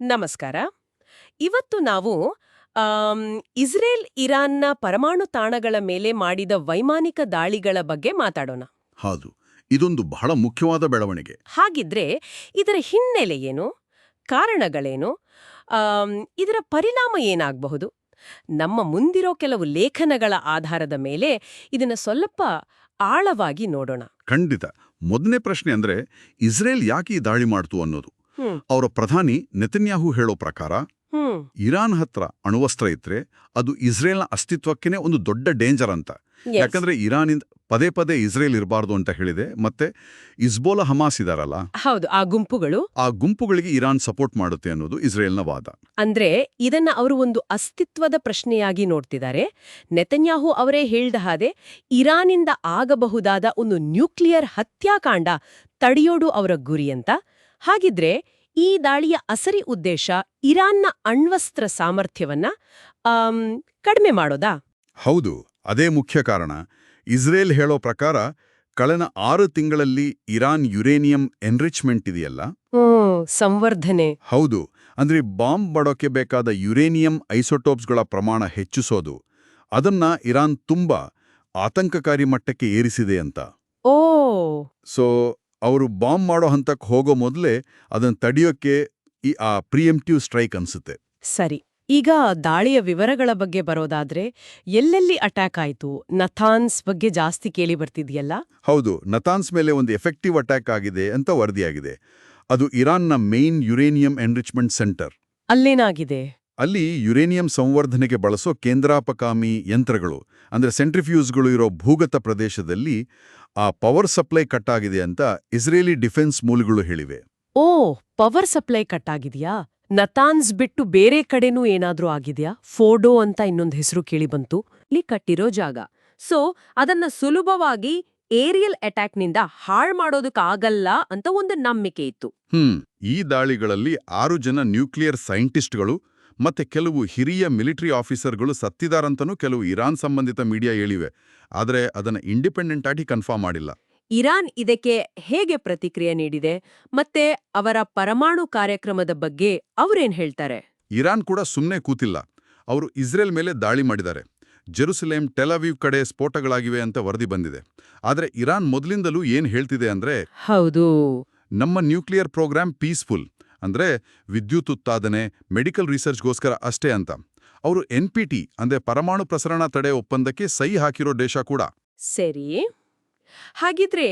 ನಮಸ್ಕಾರ. ಇವತ್ತು ನಾವು ಇಸ್ರೇಲ್ ಇರಾನ್ನ ಪರಮಾಣು ತಾಣಗಳ ಮೇಲೆ ಮಾಡಿದ ವೈಮಾನಿಕ ದಾಳಿಗಳ ಬಗ್ಗೆ ಮಾತಾಡೋಣ. ಹೌದು. ಇದೊಂದು ಬಹಳ ಮುಖ್ಯವಾದ ಬೆಳವಣಿಗೆ. ಹಾಗಿದ್ರೆ ಇದರ ಹಿನ್ನೆಲೆ ಏನು? ಕಾರಣಗಳೇನು? ಆಮ್, ಇದರ ಪರಿಣಾಮ ಏನಾಗಬಹುದು? ನಮ್ಮ ಮುಂದಿರೋ ಕೆಲವು ಲೇಖನಗಳ ಆಧಾರದ ಮೇಲೆ ಇದನ್ನ ಸ್ವಲ್ಪ ಆಳವಾಗಿ ನೋಡೋಣ. ಖಂಡಿತ. ಮೊದಲನೇ ಪ್ರಶ್ನೆ ಅಂದ್ರೆ ಇಸ್ರೇಲ್ ಯಾಕೆ ಈ ದಾಳಿ ಮಾಡ್ತು ಅನ್ನೋದು. ಅವರ ಪ್ರಧಾನಿ ನೆತನ್ಯಾಹು ಹೇಳೋ ಪ್ರಕಾರ ಇರಾನ್ ಹತ್ರ ಅಣುವಸ್ತ್ರ ಇದ್ರೆ ಅದು ಇಸ್ರೇಲ್ನ ಅಸ್ತಿತ್ವಕ್ಕೇನೆ ಒಂದು ದೊಡ್ಡ ಡೇಂಜರ್ ಅಂತ. ಯಾಕಂದ್ರೆ ಯಾಕಂದ್ರೆ ಇರಾನಿಂದ ಪದೇ ಪದೇ ಇಸ್ರೇಲ್ ಇರಬಾರ್ದು ಅಂತ ಹೇಳಿದೆ ಮತ್ತೆ ಇಸ್ಬೋಲಾ ಹಮಾಸ್ ಇದಾರಲ್ಲ? ಹೌದು ಆ ಗುಂಪುಗಳು. ಆ ಗುಂಪುಗಳಿಗೆ ಇರಾನ್ ಸಪೋರ್ಟ್ ಮಾಡುತ್ತೆ ಅನ್ನೋದು ಇಸ್ರೇಲ್ನ ವಾದ. ಅಂದ್ರೆ ಇದನ್ನ ಅವರು ಒಂದು ಅಸ್ತಿತ್ವದ ಪ್ರಶ್ನೆಯಾಗಿ ನೋಡ್ತಿದ್ದಾರೆ. ನೆತನ್ಯಾಹು ಅವರೇ ಹೇಳ್ದ ಹಾಗೆ ಇರಾನಿಂದ ಆಗಬಹುದಾದ ಒಂದು ನ್ಯೂಕ್ಲಿಯರ್ ಹತ್ಯಾಕಾಂಡ ತಡೆಯೋಡು ಅವರ ಗುರಿ ಅಂತ. ಹಾಗಿದ್ರೆ ಈ ದಾಳಿಯ ಅಸರಿ ಉದ್ದೇಶ ಇರಾನ್ನ ಅಣ್ವಸ್ತ್ರ ಸಾಮರ್ಥ್ಯವನ್ನ ಕಡಿಮೆ ಮಾಡೋದಾ? ಹೌದು ಅದೇ ಮುಖ್ಯ ಕಾರಣ. ಇಸ್ರೇಲ್ ಹೇಳೋ ಪ್ರಕಾರ ಕಳೆದ ಆರು ತಿಂಗಳಲ್ಲಿ ಇರಾನ್ ಯುರೇನಿಯಂ ಎನ್ರಿಚ್ಮೆಂಟ್ ಇದೆಯಲ್ಲ? ಸಂವರ್ಧನೆ. ಹೌದು ಅಂದ್ರೆ ಬಾಂಬ್ ಬಡೋಕೆ ಬೇಕಾದ ಯುರೇನಿಯಂ ಐಸೋಟೋಪ್ಸ್ಗಳ ಪ್ರಮಾಣ ಹೆಚ್ಚಿಸೋದು. ಅದನ್ನ ಇರಾನ್ ತುಂಬಾ ಆತಂಕಕಾರಿ ಮಟ್ಟಕ್ಕೆ ಏರಿಸಿದೆ ಅಂತ. ಓ! ಸೊ ಅವರು ಬಾಂಬ್ ಮಾಡೋ ಹಂತಕ್ಕೆ ಹೋಗೋ ಮೊದಲೇ ಅದನ್ನು ತಡೆಯೋಕೆ ಈ ಆ ಪ್ರಿಯಂಟಿವ್ ಸ್ಟ್ರೈಕ್ ಅನ್ಸುತ್ತೆ. ಸರಿ ಈಗ ದಾಳಿಯ ವಿವರಗಳ ಬಗ್ಗೆ ಬರೋದಾದ್ರೆ ಎಲ್ಲೆಲ್ಲಿ ಅಟ್ಯಾಕ್ ಆಯಿತು? ನಥಾನ್ಸ್ ಬಗ್ಗೆ ಜಾಸ್ತಿ ಕೇಳಿ ಬರ್ತಿದೆಯಲ್ಲ? ಹೌದು ನಥಾನ್ಸ್ ಮೇಲೆ ಒಂದು ಎಫೆಕ್ಟಿವ್ ಅಟ್ಯಾಕ್ ಆಗಿದೆ ಅಂತ ವರದಿಯಾಗಿದೆ. ಅದು ಇರಾನ್ನ ಮೇನ್ ಯುರೇನಿಯಂ ಎನ್ರಿಚ್ಮೆಂಟ್ ಸೆಂಟರ್. ಅಲ್ಲೇನಾಗಿದೆ? ಅಲ್ಲಿ ಯುರೇನಿಯಂ ಸಂವರ್ಧನೆಗೆ ಬಳಸೋ ಕೇಂದ್ರಾಪಕಾಮಿ ಯಂತ್ರಗಳು ಅಂದ್ರೆ ಸೆಂಟ್ರಿಫ್ಯೂಸ್ಗಳು ಇರೋ ಭೂಗತ ಪ್ರದೇಶದಲ್ಲಿ ಆ ಪವರ್ ಸಪ್ಲೈ ಕಟ್ ಆಗಿದೆ ಅಂತ ಇಸ್ರೇಲಿ ಡಿಫೆನ್ಸ್ ಮೂಲಗಳು ಹೇಳಿವೆ. ಓ ಪವರ್ ಸಪ್ಲೈ ಕಟ್ ಆಗಿದ್ಯಾ ನತಾನ್ಸ್ ಬಿಟ್ಟು ಬೇರೆ ಕಡೆನೂ ಏನಾದ್ರೂ ಆಗಿದ್ಯಾ? ಫೋಡೋ ಅಂತ ಇನ್ನೊಂದು ಹೆಸರು ಕೇಳಿ ಬಂತು ಇಲ್ಲಿ ಕಟ್ಟಿರೋ ಜಾಗ. ಸೊ ಅದನ್ನ ಸುಲಭವಾಗಿ ಏರಿಯಲ್ ಅಟ್ಯಾಕ್ನಿಂದ ಹಾಳ್ ಮಾಡೋದಕ್ಕಾಗಲ್ಲ ಅಂತ ಒಂದು ನಂಬಿಕೆ ಇತ್ತು. ಹ್ಮ್ ಈ ದಾಳಿಗಳಲ್ಲಿ ಆರು ಜನ ನ್ಯೂಕ್ಲಿಯರ್ ಸೈಂಟಿಸ್ಟ್ಗಳು ಮತ್ತೆ ಕೆಲವು ಹಿರಿಯ ಮಿಲಿಟರಿ ಆಫೀಸರ್ಗಳು ಸತ್ತಿದಾರಂತನೂ ಕೆಲವು ಇರಾನ್ ಸಂಬಂಧಿತ ಮೀಡಿಯಾ ಹೇಳಿವೆ. ಆದರೆ ಅದನ್ನು ಇಂಡಿಪೆಂಡೆಂಟ್ ಆಗಿ ಕನ್ಫರ್ಮ್ ಮಾಡಿಲ್ಲ. ಇರಾನ್ ಇದಕ್ಕೆ ಹೇಗೆ ಪ್ರತಿಕ್ರಿಯೆ ನೀಡಿದೆ? ಮತ್ತೆ ಅವರ ಪರಮಾಣು ಕಾರ್ಯಕ್ರಮದ ಬಗ್ಗೆ ಅವರೇನ್ ಹೇಳ್ತಾರೆ? ಇರಾನ್ ಕೂಡ ಸುಮ್ಮನೆ ಕೂತಿಲ್ಲ. ಅವರು ಇಸ್ರೇಲ್ ಮೇಲೆ ದಾಳಿ ಮಾಡಿದ್ದಾರೆ. ಜೆರುಸಲೇಂ ಟೆಲವೀವ್ ಕಡೆ ಸ್ಫೋಟಗಳಾಗಿವೆ ಅಂತ ವರದಿ ಬಂದಿದೆ. ಆದರೆ ಇರಾನ್ ಮೊದಲಿಂದಲೂ ಏನ್ ಹೇಳ್ತಿದೆ ಅಂದ್ರೆ ಹೌದು. ನಮ್ಮ ನ್ಯೂಕ್ಲಿಯರ್ ಪ್ರೋಗ್ರಾಂ ಪೀಸ್ಫುಲ್. ಅಂದ್ರೆ ವಿದ್ಯುತ್ ಉತ್ಪಾದನೆ ಮೆಡಿಕಲ್ ರಿಸರ್ಚ್ಗೋಸ್ಕರ ಅಷ್ಟೇ ಅಂತ. ಅವರು ಎನ್ ಪಿ ಟಿ ಅಂದ್ರೆ ಪರಮಾಣು ಪ್ರಸರಣ ತಡೆ ಒಪ್ಪಂದಕ್ಕೆ ಸಹಿ ಹಾಕಿರೋ ದೇಶ ಕೂಡ. ಸರಿ. ಹಾಗಿದ್ರೆ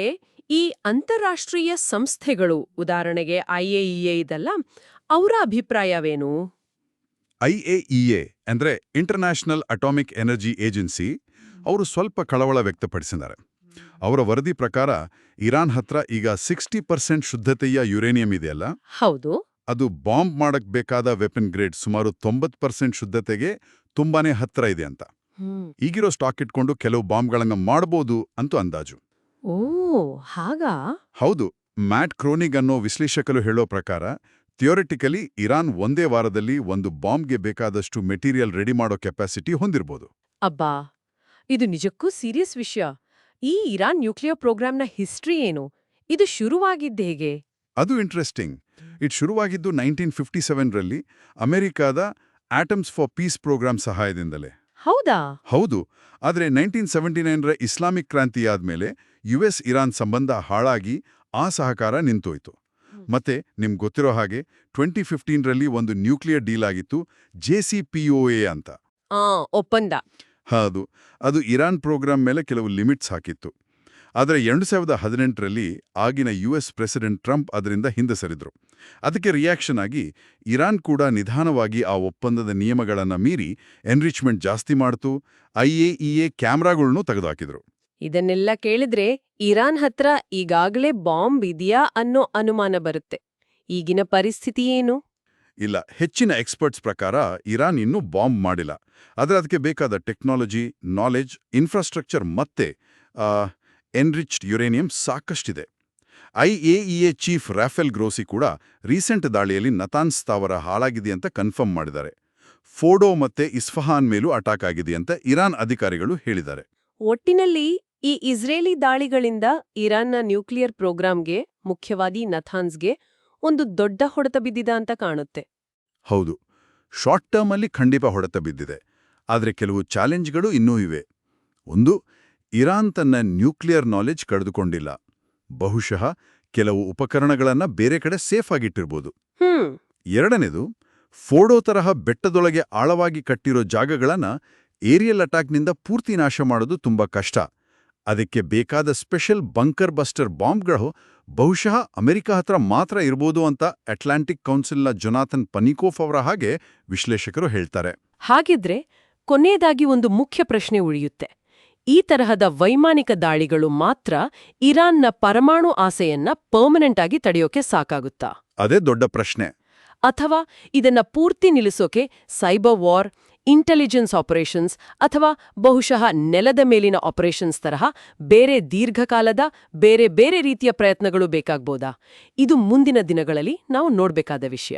ಈ ಅಂತಾರಾಷ್ಟ್ರೀಯ ಸಂಸ್ಥೆಗಳು ಉದಾಹರಣೆಗೆ ಐಎಇಎ ಇದಲ್ಲ ಅವರ ಅಭಿಪ್ರಾಯವೇನು? ಐಎಇಎ ಅಂದ್ರೆ ಇಂಟರ್ನ್ಯಾಷನಲ್ ಅಟಾಮಿಕ್ ಎನರ್ಜಿ ಏಜೆನ್ಸಿ ಅವರು ಸ್ವಲ್ಪ ಕಳವಳ ವ್ಯಕ್ತಪಡಿಸಿದ್ದಾರೆ. ಅವರ ವರದಿ ಪ್ರಕಾರ ಇರಾನ್ ಹತ್ರ ಈಗ ಸಿಕ್ಸ್ಟಿ ಪರ್ಸೆಂಟ್ ಶುದ್ಧತೆಯ ಯುರೇನಿಯಂ ಇದೆಯಲ್ಲ? ಹೌದು. ಅದು ಬಾಂಬ್ ಮಾಡಕ್ ಬೇಕಾದ ವೆಪನ್ ಗ್ರೇಡ್ ಸುಮಾರು ತೊಂಬತ್ ಪರ್ಸೆಂಟ್ ಶುದ್ಧತೆಗೆ ತುಂಬಾನೇ ಹತ್ರ ಇದೆ ಅಂತ. ಈಗಿರೋ ಸ್ಟಾಕ್ ಇಟ್ಕೊಂಡು ಕೆಲವು ಬಾಂಬ್ಗಳನ್ನ ಮಾಡಬಹುದು ಅಂತೂ ಅಂದಾಜು. ಓ ಹಾಗಾ? ಹೌದು ಮ್ಯಾಟ್ ಕ್ರೋನಿಗ್ ಅನ್ನೋ ವಿಶ್ಲೇಷಕರು ಹೇಳೋ ಪ್ರಕಾರ ಥಿಯೋರಿಟಿಕಲಿ ಇರಾನ್ ಒಂದೇ ವಾರದಲ್ಲಿ ಒಂದು ಬಾಂಬ್ಗೆ ಬೇಕಾದಷ್ಟು ಮೆಟೀರಿಯಲ್ ರೆಡಿ ಮಾಡೋ ಕೆಪಾಸಿಟಿ ಹೊಂದಿರ್ಬೋದು. ಅಬ್ಬಾ! ಇದು ನಿಜಕ್ಕೂ ಸೀರಿಯಸ್ ವಿಷಯ. ಈ ಇರಾನ್ ನ್ಯೂಕ್ಲಿಯರ್ ಪ್ರೋಗ್ರಾಂನ ಹಿಸ್ಟ್ರಿ ಏನು? ಇದು ಶುರುವಾಗಿದ್ದ ಹೇಗೆ? ಅದು ಇಂಟ್ರೆಸ್ಟಿಂಗ್ ಇಟ್ ಶುರುವಾಗಿದ್ದು ನೈನ್ಟೀನ್ ಫಿಫ್ಟಿ ಸೆವೆನ್ರಲ್ಲಿ ಅಮೆರಿಕಾದ ಆಟಮ್ಸ್ ಫಾರ್ ಪೀಸ್ ಪ್ರೋಗ್ರಾಂ ಸಹಾಯದಿಂದಲೇ. ಹೌದಾ? ಹೌದು. ಆದರೆ ನೈನ್ಟೀನ್ ಸೆವೆಂಟಿ ನೈನ್ರ ಇಸ್ಲಾಮಿಕ್ ಕ್ರಾಂತಿಯಾದ್ಮೇಲೆ ಯು ಎಸ್ ಇರಾನ್ ಸಂಬಂಧ ಹಾಳಾಗಿ ಆ ಸಹಕಾರ ನಿಂತೋಯ್ತು. ಮತ್ತೆ ನಿಮ್ಗೆ ಗೊತ್ತಿರೋ ಹಾಗೆ ಟ್ವೆಂಟಿ ಫಿಫ್ಟೀನ್ರಲ್ಲಿ ಒಂದು ನ್ಯೂಕ್ಲಿಯರ್ ಡೀಲ್ ಆಗಿತ್ತು ಜೆ ಸಿ ಪಿ ಅಂತ. ಆ ಒಪ್ಪಂದ. ಹೌದು. ಅದು ಇರಾನ್ ಪ್ರೋಗ್ರಾಂ ಮೇಲೆ ಕೆಲವು ಲಿಮಿಟ್ಸ್ ಹಾಕಿತ್ತು. ಆದರೆ ಎರಡು ಸಾವಿರದ ಹದಿನೆಂಟರಲ್ಲಿ ಆಗಿನ ಯು ಎಸ್ ಪ್ರೆಸಿಡೆಂಟ್ ಟ್ರಂಪ್ ಅದರಿಂದ ಹಿಂದೆ ಸರಿದರು. ಅದಕ್ಕೆ ರಿಯಾಕ್ಷನ್ ಆಗಿ ಇರಾನ್ ಕೂಡ ನಿಧಾನವಾಗಿ ಆ ಒಪ್ಪಂದದ ನಿಯಮಗಳನ್ನು ಮೀರಿ ಎನ್ರಿಚ್ಮೆಂಟ್ ಜಾಸ್ತಿ ಮಾಡ್ತು ಐಎಇಎ ಕ್ಯಾಮ್ರಾಗಳನ್ನು ತೆಗೆದುಹಾಕಿದ್ರು. ಇದನ್ನೆಲ್ಲ ಕೇಳಿದ್ರೆ ಇರಾನ್ ಹತ್ರ ಈಗಾಗಲೇ ಬಾಂಬ್ ಇದೆಯಾ ಅನ್ನೋ ಅನುಮಾನ ಬರುತ್ತೆ. ಈಗಿನ ಪರಿಸ್ಥಿತಿ ಏನು? ಇಲ್ಲ, ಹೆಚ್ಚಿನ ಎಕ್ಸ್ಪರ್ಟ್ಸ್ ಪ್ರಕಾರ ಇರಾನ್ ಇನ್ನೂ ಬಾಂಬ್ ಮಾಡಿಲ್ಲ. ಆದರೆ ಅದಕ್ಕೆ ಬೇಕಾದ ಟೆಕ್ನಾಲಜಿ ನಾಲೆಜ್ ಇನ್ಫ್ರಾಸ್ಟ್ರಕ್ಚರ್ ಮತ್ತೆ ಎನ್ರಿಚ್ಡ್ ಯುರೇನಿಯಂ ಸಾಕಷ್ಟಿದೆ. ಐಎಇಎ ಚೀಫ್ ರಾಫೆಲ್ ಗ್ರೋಸಿ ಕೂಡ ರೀಸೆಂಟ್ ದಾಳಿಯಲ್ಲಿ ನತಾನ್ಸ್ ಸ್ಥಾವರ ಹಾಳಾಗಿದೆ ಅಂತ ಕನ್ಫರ್ಮ್ ಮಾಡಿದ್ದಾರೆ. ಫೋಡೋ ಮತ್ತೆ ಇಸ್ಫಹಾನ್ ಮೇಲೂ ಅಟ್ಯಾಕ್ ಆಗಿದೆ ಅಂತ ಇರಾನ್ ಅಧಿಕಾರಿಗಳು ಹೇಳಿದ್ದಾರೆ. ಒಟ್ಟಿನಲ್ಲಿ ಈ ಇಸ್ರೇಲಿ ದಾಳಿಗಳಿಂದ ಇರಾನ್ನ ನ್ಯೂಕ್ಲಿಯರ್ ಪ್ರೋಗ್ರಾಂಗೆ ಮುಖ್ಯವಾಗಿ ನಥಾನ್ಸ್ಗೆ ಒಂದು ದೊಡ್ಡ ಹೊಡೆತ ಬಿದ್ದಿದ ಅಂತ ಕಾಣುತ್ತೆ. ಹೌದು. ಶಾರ್ಟ್ ಟರ್ಮಲ್ಲಿ ಖಂಡಿತ ಹೊಡೆತ ಬಿದ್ದಿದೆ. ಆದರೆ ಕೆಲವು ಚಾಲೆಂಜ್ಗಳು ಇನ್ನೂ ಇವೆ. ಒಂದು ಇರಾನ್ ತನ್ನ ನ್ಯೂಕ್ಲಿಯರ್ ನಾಲೆಜ್ ಕಳೆದುಕೊಂಡಿಲ್ಲ ಬಹುಶಃ ಕೆಲವು ಉಪಕರಣಗಳನ್ನು ಬೇರೆ ಕಡೆ ಸೇಫ್ ಆಗಿಟ್ಟಿರ್ಬೋದು. ಎರಡನೇದು ಫೋಡೋ ತರಹ ಬೆಟ್ಟದೊಳಗೆ ಆಳವಾಗಿ ಕಟ್ಟಿರೋ ಜಾಗಗಳನ್ನ ಏರಿಯಲ್ ಅಟ್ಯಾಕ್ನಿಂದ ಪೂರ್ತಿ ನಾಶ ಮಾಡೋದು ತುಂಬಾ ಕಷ್ಟ. ಅದಕ್ಕೆ ಬೇಕಾದ ಸ್ಪೆಷಲ್ ಬಂಕರ್ ಬಸ್ಟರ್ ಬಾಂಬ್ಗಳು ಬಹುಶಃ ಅಮೆರಿಕ ಹತ್ರ ಮಾತ್ರ ಇರ್ಬೋದು ಅಂತ ಅಟ್ಲಾಂಟಿಕ್ ಕೌನ್ಸಿಲ್ನ ಜೊನಾಥನ್ ಪನಿಕೋಫ್ ಅವರ ಹಾಗೆ ವಿಶ್ಲೇಷಕರು ಹೇಳ್ತಾರೆ. ಹಾಗಿದ್ರೆ ಕೊನೆಯದಾಗಿ ಒಂದು ಮುಖ್ಯ ಪ್ರಶ್ನೆ ಉಳಿಯುತ್ತೆ. ಈ ತರಹದ ವೈಮಾನಿಕ ದಾಳಿಗಳು ಮಾತ್ರ ಇರಾನ್ನ ಪರಮಾಣು ಆಸೆಯನ್ನ ಪರ್ಮನೆಂಟ್ ಆಗಿ ತಡೆಯೋಕೆ ಸಾಕಾಗುತ್ತಾ? ಅದೇ ದೊಡ್ಡ ಪ್ರಶ್ನೆ. ಅಥವಾ ಇದನ್ನ ಪೂರ್ತಿ ನಿಲ್ಲಿಸೋಕೆ ಸೈಬರ್ ವಾರ್ ಇಂಟೆಲಿಜೆನ್ಸ್ ಆಪರೇಷನ್ಸ್ ಅಥವಾ ಬಹುಶಃ ನೆಲದ ಮೇಲಿನ ಆಪರೇಷನ್ಸ್ ತರಹ ಬೇರೆ ದೀರ್ಘಕಾಲದ, ಬೇರೆ ಬೇರೆ ರೀತಿಯ ಪ್ರಯತ್ನಗಳು ಬೇಕಾಗ್ಬೋದಾ? ಇದು ಮುಂದಿನ ದಿನಗಳಲ್ಲಿ ನಾವು ನೋಡ್ಬೇಕಾದ ವಿಷಯ.